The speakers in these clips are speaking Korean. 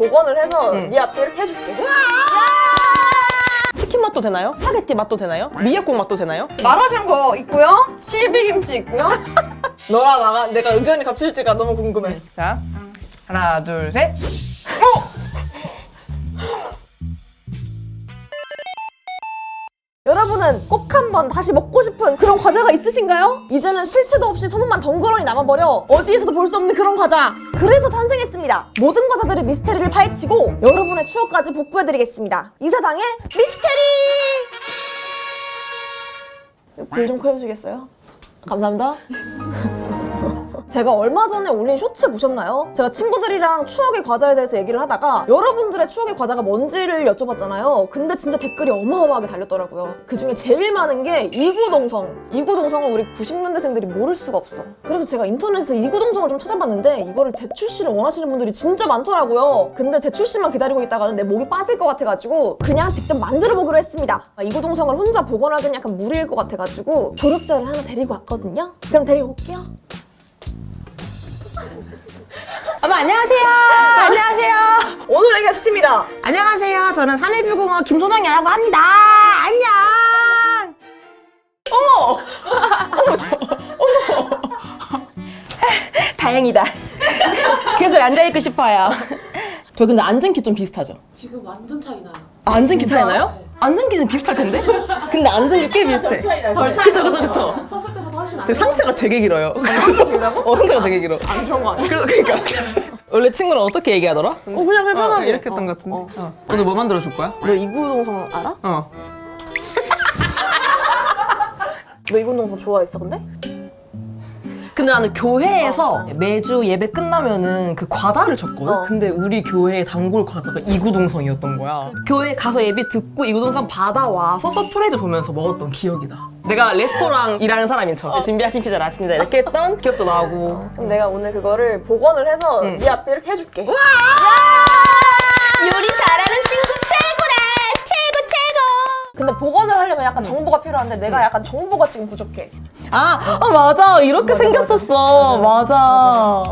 복원을 해서 네 앞에 이렇게 해줄게. 치킨 맛도 되나요? 스파게티 맛도 되나요? 미역국 맛도 되나요? 말하신 거 있고요. 실비김치 있고요. 너랑 나가 내가 의견이 겹칠지가 너무 궁금해. 자, 하나, 둘, 셋. 여 한번 다시 먹고 싶은 그런 과자가 있으신가요? 이제는 실체도 없이 소문만 덩그러니 남아버려 어디에서도 볼 수 없는 그런 과자. 그래서 탄생했습니다. 모든 과자들의 미스테리를 파헤치고 여러분의 추억까지 복구해드리겠습니다. 이사장의 미스테리! 불 좀 켜주시겠어요? 감사합니다 제가 얼마 전에 올린 쇼츠 보셨나요? 제가 친구들이랑 추억의 과자에 대해서 얘기를 하다가 여러분들의 추억의 과자가 뭔지를 여쭤봤잖아요. 근데 진짜 댓글이 어마어마하게 달렸더라고요. 그 중에 제일 많은 게 이구동성. 이구동성은 우리 90년대생들이 모를 수가 없어. 그래서 제가 인터넷에서 이구동성을 좀 찾아봤는데 이거를 재출시를 원하시는 분들이 진짜 많더라고요. 근데 재출시만 기다리고 있다가는 내 목이 빠질 것 같아가지고 그냥 직접 만들어 보기로 했습니다. 아, 이구동성을 혼자 복원하기는 약간 무리일 것 같아가지고 조력자를 하나 데리고 왔거든요. 그럼 데리고 올게요. 어머 안녕하세요. 안녕하세요. 오늘의 게스트입니다. 안녕하세요. 저는 산해뷰공원 김소정이라고 합니다. 안녕. 다행이다. 계속 앉아 있고 싶어요. 저 근데 앉은 키좀 비슷하죠? 지금 완전 차이 나요. 아, 앉은 키 차이 나요? 앉은 키는 비슷할 텐데? 근데 앉은 게꽤 비슷해. 차이 나요. 덜 그쵸, 그쵸, 그쵸. 훨씬 안 되게 상체가 되게 길어요. 상처 길다고? 어, 상체가 되게 길어. 안 좋은 거 아니야? 그러- 그러니까. 원래 친구랑 어떻게 얘기하더라? 어, 그냥 그냥 어, 편하게. 이렇게 했던 것 같은데. 어. 오늘 뭐 만들어 줄 거야? 너 이구동성 알아? 어. 너 이구동성 좋아했어, 근데? 근데 나는 교회에서 매주 예배 끝나면은 그 과자를 줬거든? 어. 근데 우리 교회 단골 과자가 이구동성이었던 거야. 교회 가서 예배 듣고 이구동성 받아와서 서프라이즈 보면서 먹었던 기억이 나. 내가 레스토랑 일하는 사람인 척. 준비하신 피자 아침이다 이렇게 했던 기억도 나고. 그럼 내가 오늘 그거를 복원을 해서 응. 네 앞에 이렇게 해줄게. 요리 잘하는 친구 최고래. 최고 최고. 근데 복원을 하려면 약간 정보가 필요한데 내가 약간 정보가 지금 부족해. 아, 아 맞아. 이렇게 생겼었어. 맞아.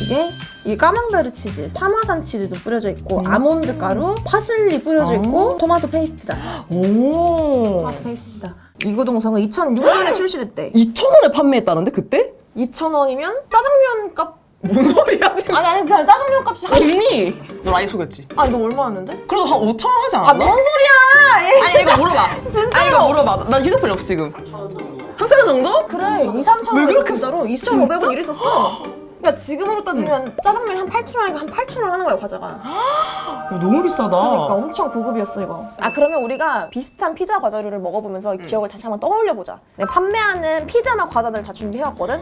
이게 이 까망베르 치즈, 파마산 치즈도 뿌려져 있고 아몬드 가루, 파슬리 뿌려져 있고 토마토 페이스트다. 오. 토마토 페이스트다. 이구동성은 2006년에 출시됐대. 2,000원에 판매했다는데 그때? 2,000원이면 짜장면 값? 뭔 소리야 지금? 아니 아니 그냥 짜장면 값이 한 언니! 너 라이 속였지? 아니 너 얼마였는데? 그래도 한 5천 원 하지 아 않았나? 뭔 소리야! 아니 이거 물어봐. 진짜로? 아니 이거 물어봐. 나 휴대폰이 없어 지금. 3천 원 정도? 3천 원 정도? 그래 2, 3천 원 그렇게 진짜로 2,500원 이랬었어 그러니까 지금으로 따지면 짜장면이 한 8천 원이니까 한 8천 원 하는 거야 과자가. 야, 너무 비싸다. 그러니까 엄청 고급이었어 이거. 아 그러면 우리가 비슷한 피자 과자류를 먹어보면서 이 기억을 다시 한번 떠올려 보자. 내가 판매하는 피자나 과자들 다 준비해 왔거든.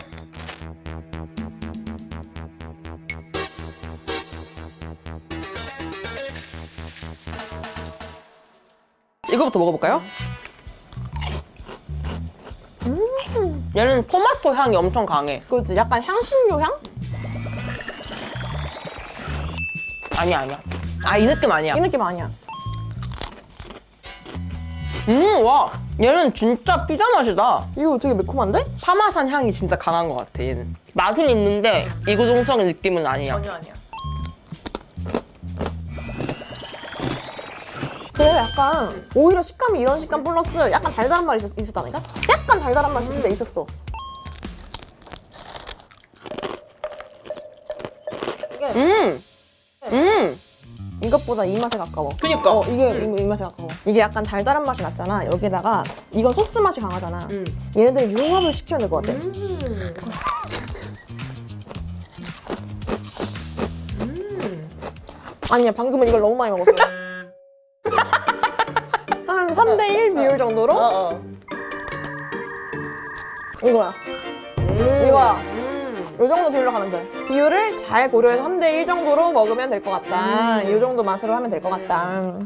이거부터 먹어볼까요? 얘는 토마토 향이 엄청 강해. 그렇지 약간 향신료 향? 아니야 아니야. 아 이 느낌 아니야. 이 느낌 아니야 음 와. 얘는 진짜 피자 맛이다. 이거 되게 매콤한데? 파마산 향이 진짜 강한 것 같아 얘는. 맛은 있는데 이구동성의 느낌은 아니야. 아니야 아니야 약간 오히려 식감이 이런 식감 플러스 약간 달달한 맛이 있었, 있었다니까? 약간 달달한 맛이 진짜 있었어 음. 음. 이것보다 이 맛에 가까워 그니까. 어 이게 이, 이 맛에 가까워 이게 약간 달달한 맛이 났잖아 여기다가 이건 소스 맛이 강하잖아 음. 얘네들이 융합을 시켜야 될 것 같아 아니야 방금은 이걸 너무 많이 먹었어 한 3대 1 비율 정도로 어, 어. 이거야 음. 이거야 음. 이 정도 비율로 가면 돼 비율을 잘 고려해서 3대 1 정도로 먹으면 될 것 같다 이 정도 맛으로 하면 될 것 같다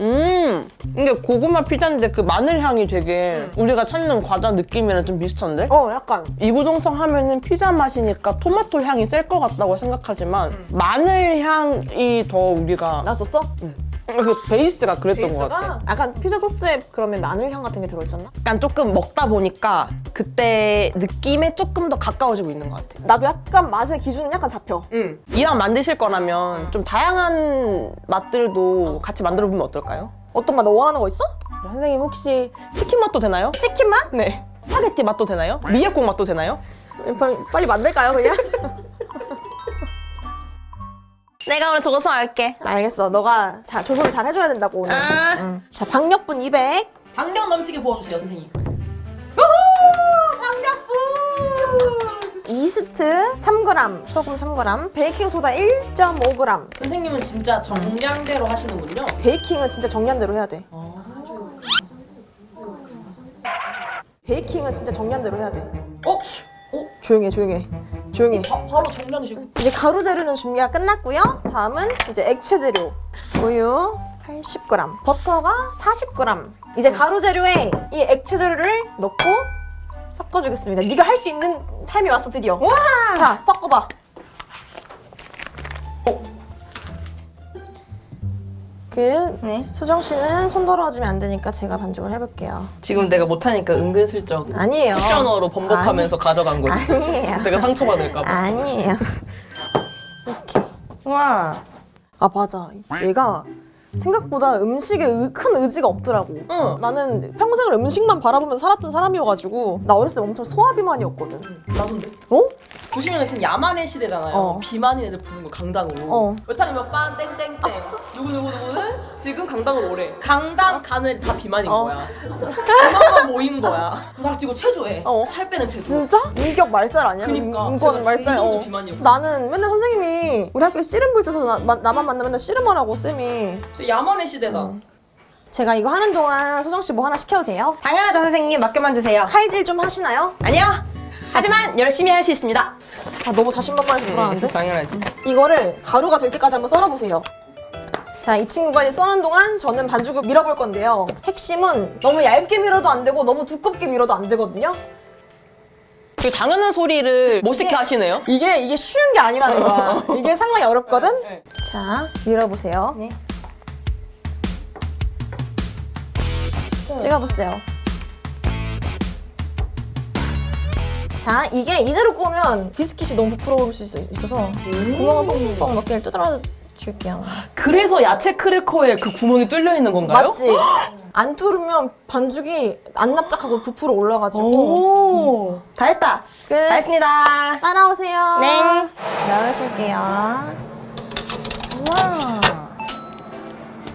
음. 이게 고구마 피자인데 그 마늘 향이 되게 우리가 찾는 과자 느낌이랑 좀 비슷한데? 어 약간 이구동성 하면은 피자 맛이니까 토마토 향이 셀 것 같다고 생각하지만 마늘 향이 더 우리가 났었어? 그 베이스가 그랬던 것 같아. 베이스가 약간 피자 소스에 그러면 마늘 향 같은 게 들어있었나? 약간 조금 먹다 보니까 그때 느낌에 조금 더 가까워지고 있는 것 같아. 나도 약간 맛의 기준은 약간 잡혀. 응. 이왕 만드실 거라면 좀 다양한 맛들도 같이 만들어 보면 어떨까요? 어떤 맛 너 원하는 거 있어? 선생님 혹시 치킨 맛도 되나요? 치킨 맛? 네. 스파게티 맛도 되나요? 미역국 맛도 되나요? 빨리, 빨리 만들까요 그냥? 내가 오늘 저거 할게. 알겠어. 너가 자, 조선 잘 해줘야 된다고 오늘. 아. 응. 자, 박력분 200. 박력 넘치게 부어주세요, 선생님. 이스트 3g, 소금 3g, 베이킹 소다 1.5g. 선생님은 진짜 정량대로 하시는군요. 베이킹은 진짜 정량대로 해야 돼. 베이킹은 진짜 정량대로 해야 돼. 어? 조용해, 조용해, 조용해. 바, 바로 정량이시고. 이제 가루 재료는 준비가 끝났고요. 다음은 이제 액체 재료. 우유 80g, 버터가 40g. 이제 가루 재료에 이 액체 재료를 넣고 섞어주겠습니다. 네가 할 수 있는 타임이 왔어 드디어. 자, 섞어봐. 그 네. 소정 씨는 손 더러워지면 안 되니까 제가 반죽을 해볼게요. 지금 내가 못하니까 은근슬쩍 아니에요. 쿠셔너로 번복하면서 가져간 거지. 아니에요. 내가 상처받을까봐. 아니에요. 이렇게. 와. 아 맞아 얘가 생각보다 음식에 의- 큰 의지가 없더라고 응. 나는 평생을 음식만 바라보면서 살았던 사람이어가지고 나 어렸을 때 엄청 소화비만이었거든 나도인데. 어? 보시면은 야만의 시대잖아요. 어. 비만인 애들 부르는 거 강당으로. 어. 몇반 땡땡땡. 누구 누구 누구는 지금 강당으로 오래. 강당 가는 다 비만인 어. 거야. 비만만 모인 거야. 나 지금 체조해. 어. 살 빼는 체조. 진짜? 인격 말살 아니야? 그니까. 인권 제가 말살 어. 비만이었고. 나는 맨날 선생님이 우리 학교에 씨름부 있어서 나, 마- 나만 만나면 맨날 씨름하라고 쌤이 야만의 시대다. 제가 이거 하는 동안 소정 씨 뭐 하나 시켜도 돼요? 당연하죠, 선생님. 맡겨만 주세요. 칼질 좀 하시나요? 아니요. 하지만 열심히 할 수 있습니다. 아 너무 자신만만해서 불안한데? 당연하지. 이거를 가루가 될 때까지 한번 썰어보세요. 자, 이 친구가 이제 써는 동안 저는 반죽을 밀어볼 건데요. 핵심은 너무 얇게 밀어도 안 되고 너무 두껍게 밀어도 안 되거든요. 그 당연한 소리를 못시게 하시네요. 이게 이게 쉬운 게 아니라는 거야. 이게 상당히 어렵거든. 네. 자, 밀어보세요. 네. 찍어보세요. 자, 이게 이대로 구우면 비스킷이 너무 부풀어 오를 수 있어- 있어서 구멍을 뻥뻥 몇 개를 뚫어 줄게요. 그래서 야채 크래커에 그 구멍이 뚫려 있는 건가요? 맞지? 안 뚫으면 반죽이 안 납작하고 부풀어 올라가지고 오. 다 했다. 끝. 다 했습니다. 따라오세요. 네. 넣으실게요. 와.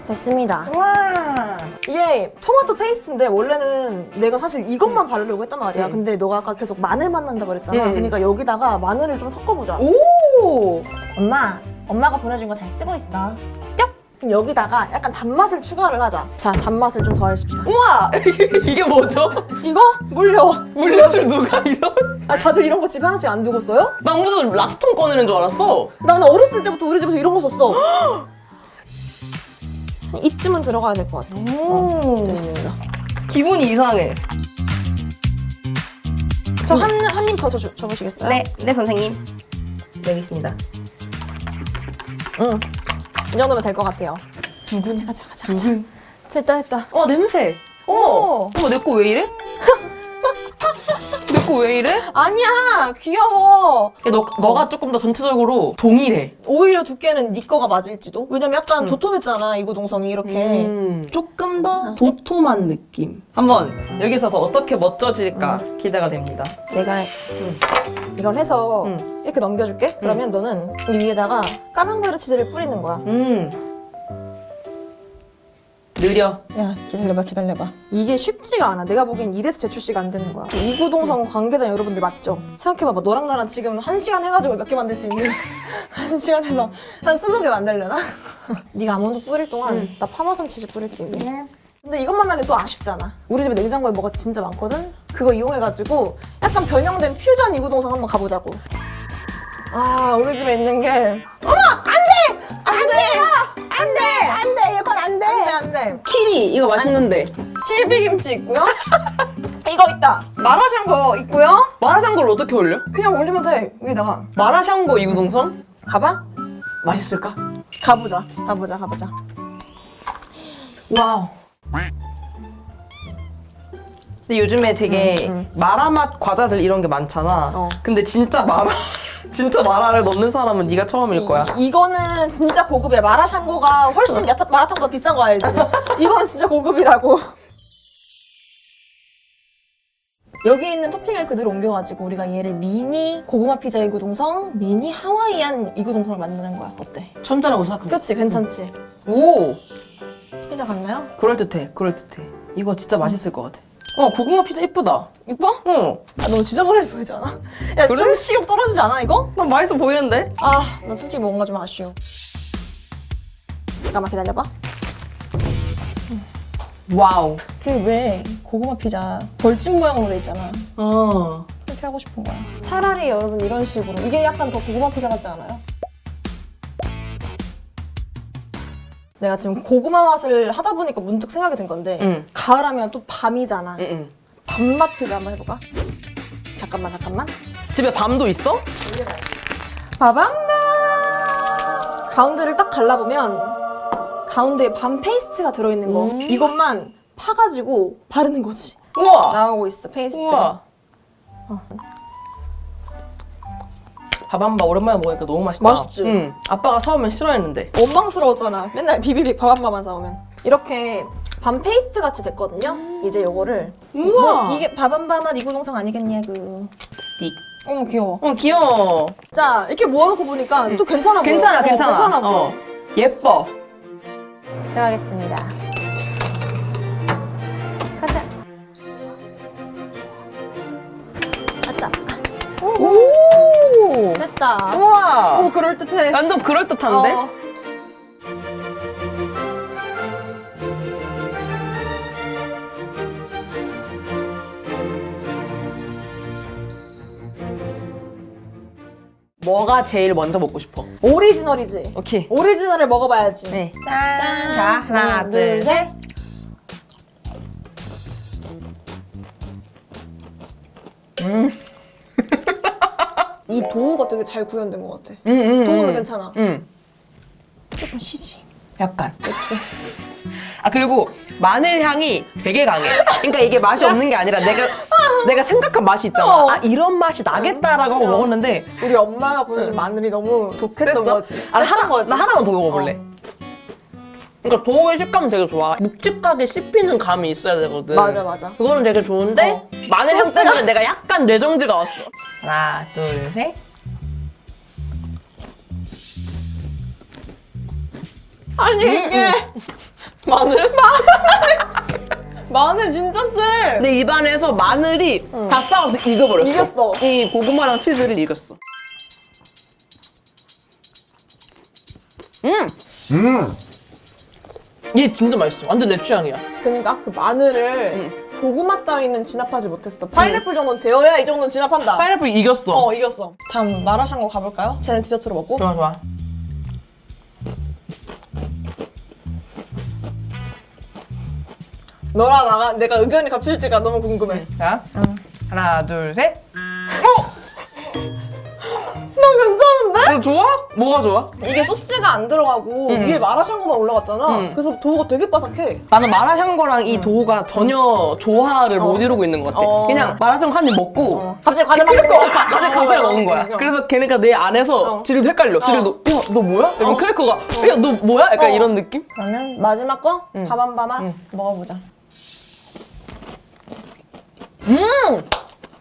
됐습니다. 와. 이게 토마토 페이스인데 원래는 내가 사실 이것만 바르려고 했단 말이야. 음. 근데 너가 아까 계속 마늘 만 난다 그랬잖아. 음. 그러니까 여기다가 마늘을 좀 섞어보자. 오. 엄마, 엄마가 보내준 거 잘 쓰고 있어. 쪽! 그럼 여기다가 약간 단맛을 추가를 하자. 자, 단맛을 좀 더하십시다. 우와. 이게 뭐죠? 이거 물려. 물엿을 누가 이런? 아, 다들 이런 거 집에 하나씩 안 두고 써요? 나 무슨 락스톤 꺼내는 줄 알았어. 나는 어렸을 때부터 우리 집에서 이런 거 썼어. 이쯤은 들어가야 될 것 같아. 어, 됐어. 기분이 이상해. 저 한 한 입 더 줘보시겠어요? 네, 네 선생님. 내겠습니다. 응. 이 정도면 될 것 같아요. 두근. 가자, 가자, 가자. 가자. 됐다, 됐다. 어 냄새. 어머. 오. 어머 내 거 왜 이래? 내거왜 이래? 아니야, 귀여워. 너 너가 조금 더 전체적으로 동일해. 오히려 두께는 네 거가 맞을지도. 왜냐면 약간 도톰했잖아, 이구 동성이 이렇게. 음, 조금 더 도톰한 느낌. 한번 여기서 더 어떻게 멋져질까 기대가 됩니다. 내가 이걸 해서 응. 이렇게 넘겨줄게. 그러면 너는 이 위에다가 까망베르 치즈를 뿌리는 거야. 음. 느려. 야 기다려봐 기다려봐. 이게 쉽지가 않아. 내가 보기엔 이래서 제출시가 안 되는 거야. 이구동성 관계자 여러분들 맞죠? 생각해봐봐. 너랑 나랑 지금 한 시간 해가지고 몇 개 만들 수 있는 한 시간 해서 한 스무 개 만들려나? 네가 아몬드 뿌릴 동안 나 파마산 치즈 뿌릴게 위에 근데 이것만 하기 또 아쉽잖아. 우리 집에 냉장고에 뭐가 진짜 많거든? 그거 이용해가지고 약간 변형된 퓨전 이구동성 한번 가보자고. 아 우리 집에 있는 게 어머 안돼 키리 이거 맛있는데. 실비김치 있고요. 이거 있다. 마라샹궈 있고요. 마라샹궈를 어떻게 올려? 그냥 올리면 돼. 위에다가. 마라샹궈 이구동성? 가봐. 맛있을까? 가보자. 가보자. 가보자. 와우. 근데 요즘에 되게 마라맛 과자들 이런 게 많잖아. 어. 근데 진짜 마라 진짜 마라를 넣는 사람은 네가 처음일 거야. 이, 이거는 진짜 고급이야. 마라샹궈가 훨씬 마타, 마라탕보다 비싼 거 알지? 이거는 진짜 고급이라고. 여기 있는 토핑을 그대로 옮겨가지고 우리가 얘를 미니 고구마 피자 이구동성, 미니 하와이안 이구동성을 만드는 거야. 어때? 천재라고 생각해. 그치? 괜찮지? 오, 피자 같나요? 그럴 듯해. 그럴 듯해. 이거 진짜 맛있을 것 같아. 어, 고구마 피자 이쁘다. 이뻐? 어, 아, 너무 지저분해 보이지 않아? 야, 그래? 좀 식욕 떨어지지 않아, 이거? 난 맛있어 보이는데? 아, 나 솔직히 뭔가 좀 아쉬워. 잠깐만 기다려봐. 와우. 그 왜 고구마 피자 벌집 모양으로 돼 있잖아. 어. 그렇게 하고 싶은 거야. 차라리 여러분 이런 식으로 이게 약간 더 고구마 피자 같지 않아요? 내가 지금 고구마 맛을 하다 보니까 문득 생각이 든 건데 응. 가을하면 또 밤이잖아. 응, 응. 밤맛 피자 한번 해볼까? 잠깐만 잠깐만. 집에 밤도 있어? 바밤바 가운데를 딱 갈라보면 가운데에 밤 페이스트가 들어있는 거 이것만 파가지고 바르는 거지. 우와. 나오고 있어 페이스트. 우와. 밥한바 오랜만에 먹으니까 너무 맛있다. 맛있지? 응. 아빠가 처음엔 싫어했는데. 원망스러웠잖아. 맨날 비비빅 밥한마만 사오면. 이렇게 밤 페이스트 같이 됐거든요. 이제 요거를 우와. 뭐, 이게 밥한바 맛 이구동성 아니겠냐 그. 띡. 어머 귀여워. 어, 귀여워. 자 이렇게 모아놓고 보니까 또 괜찮아 보여. 괜찮아, 어, 괜찮아. 괜찮아 보여. 어. 예뻐. 들어가겠습니다. 오. 됐다. 우와. 오 그럴 듯해. 완전 그럴 듯한데? 어. 뭐가 제일 먼저 먹고 싶어? 오리지널이지. 오케이. 오리지널을 먹어봐야지. 네. 짠. 자, 하나, 둘, 셋. 이 도우가 되게 잘 구현된 것 같아. 응, 응. 도우는 응. 괜찮아. 응. 조금 시지. 약간. 그치? 아 그리고 마늘 향이 되게 강해. 그러니까 이게 맛이 없는 게 아니라 내가 내가 생각한 맛이 있잖아. 어. 아 이런 맛이 나겠다라고 하고 먹었는데 우리 엄마가 보여준 마늘이 너무 독했던 됐어? 거지. 아, 하나, 거지. 나 하나만 더 먹어볼래. 그러니까 도우의 식감은 되게 좋아. 묵직하게 씹히는 감이 있어야 되거든. 맞아, 맞아. 그거는 되게 좋은데 어. 마늘 향 소스가- 때문에 내가 약간 뇌정지가 왔어. 하나, 둘, 셋. 아니 이게 마늘? 마늘 마늘 진짜 세. 내 입안에서 마늘이 다 싸워서 익어버렸어. 이겼어. 이 고구마랑 치즈를 이겼어. 음! 얘 진짜 맛있어. 완전 내 취향이야. 그러니까 그 마늘을 고구마 따위는 진압하지 못했어. 파인애플 정도는 되어야 이 정도는 진압한다. 파인애플 이겼어. 어 이겼어. 다음 마라샹궈 가볼까요? 쟤는 디저트로 먹고. 좋아, 좋아. 너랑 나가 내가 의견이 겹칠지가 너무 궁금해. 자, 하나, 둘, 셋. 괜찮은데? 이거 좋아? 뭐가 좋아? 이게 소스가 안 들어가고 위에 마라샹궈만 올라갔잖아. 음. 그래서 도우가 되게 바삭해. 나는 마라샹궈랑 이 도우가 전혀 조화를 못 이루고 있는 것 같아. 어. 그냥 마라샹궈 한 입 먹고 갑자기 과자 먹고 크래커 갑자기 과자를 먹는 거야. 어. 그래서 걔네가 내 안에서 어. 지들도 헷갈려. 지들도 야 너 뭐야? 약간 크래커가 야 너 뭐야? 약간 어. 이런 느낌? 그러면 마지막 거 밥한 바만 먹어보자.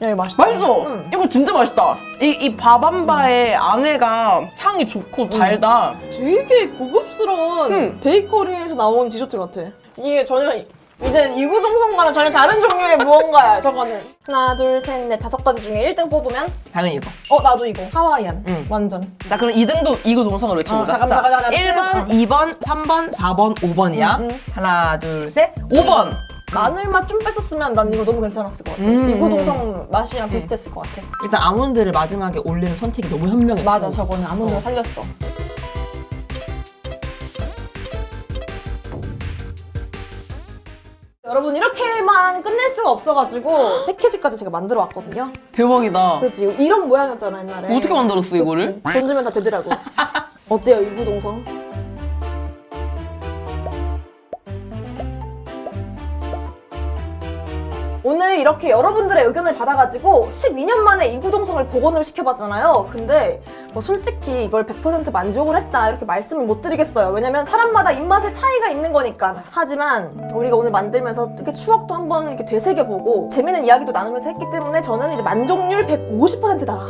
음야 이거 맛있다. 맛있어. 음. 이거 진짜 맛있다. 이이 밥한바의 안에가 향이 좋고 달다. 되게 고급스러운 음. 베이커리에서 나온 디저트 같아. 이게 전혀 이제 이구동성과는 전혀 다른 종류의 무언가야. 저거는 하나 둘 셋 넷 다섯 가지 중에 1등 뽑으면 당연히 이거. 어 나도 이거 하와이안 음. 완전. 자 그럼 2등도 이거 동성으로 외쳐보자. 어, 잠깐, 잠깐, 잠깐, 1번, 어. 2번, 3번, 4번, 5번이야. 음, 음. 하나, 둘, 셋. 5번. 마늘 맛 좀 뺐었으면 난 이거 너무 괜찮았을 것 같아. 음, 이구동성 맛이랑 비슷했을 것 같아. 일단 아몬드를 마지막에 올리는 선택이 너무 현명해. 맞아 저거는 아몬드가 살렸어. 여러분 이렇게만 끝낼 수가 없어가지고 패키지까지 제가 만들어 왔거든요. 대박이다. 그렇지 이런 모양이었잖아 옛날에. 어떻게 만들었어, 이거를? 그치? 돈 주면 다 되더라고. 어때요 이구동성? 오늘 이렇게 여러분들의 의견을 받아가지고 12년 만에 이 구동성을 복원을 시켜봤잖아요. 근데 뭐 솔직히 이걸 100% 만족을 했다 이렇게 말씀을 못 드리겠어요. 왜냐면 사람마다 입맛의 차이가 있는 거니까. 하지만 우리가 오늘 만들면서 이렇게 추억도 한번 이렇게 되새겨보고 재밌는 이야기도 나누면서 했기 때문에 저는 이제 만족률 150%다.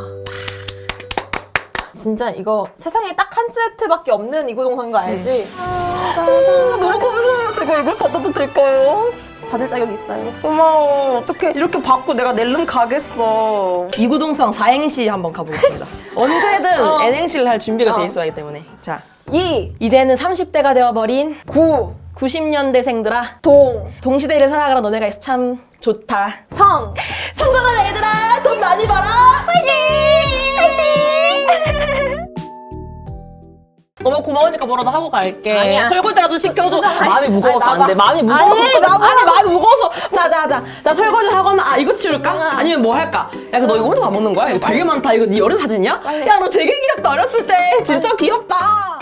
진짜 이거 세상에 딱 한 세트밖에 없는 이구동성인 거 알지? 너무 감사해요. 제가 이걸 받아도 될까요? 받을 자격 있어요. 고마워. 어떻게 이렇게 받고 내가 낼름 가겠어. 이구동성 4행시 한번 가보겠습니다. 언제든 어. N행시를 할 준비가 어. 돼 있어야 하기 때문에. 자, 2, 이제는 30대가 되어버린 9, 90년대생들아. 동, 동시대를 살아가라 너네가 있어 참 좋다. 성. 성공한 애들아 돈 많이 벌어. 화이팅! 너무 고마우니까 뭐라도 하고 갈게. 아니야. 설거지라도 시켜줘. 마음이 무거워서 아니, 안 돼. 마음이 무거워서. 아니, 나봐. 아니, 마음이 무거워서. 자, 자, 자. 나 설거지 하거나, 아, 이거 치울까? 아니면 뭐 할까? 야, 너 이거 혼자 다 먹는 거야? 이거 되게 많다. 이거 네 어린 사진이야? 야, 너 되게 귀엽다. 어렸을 때. 진짜 귀엽다.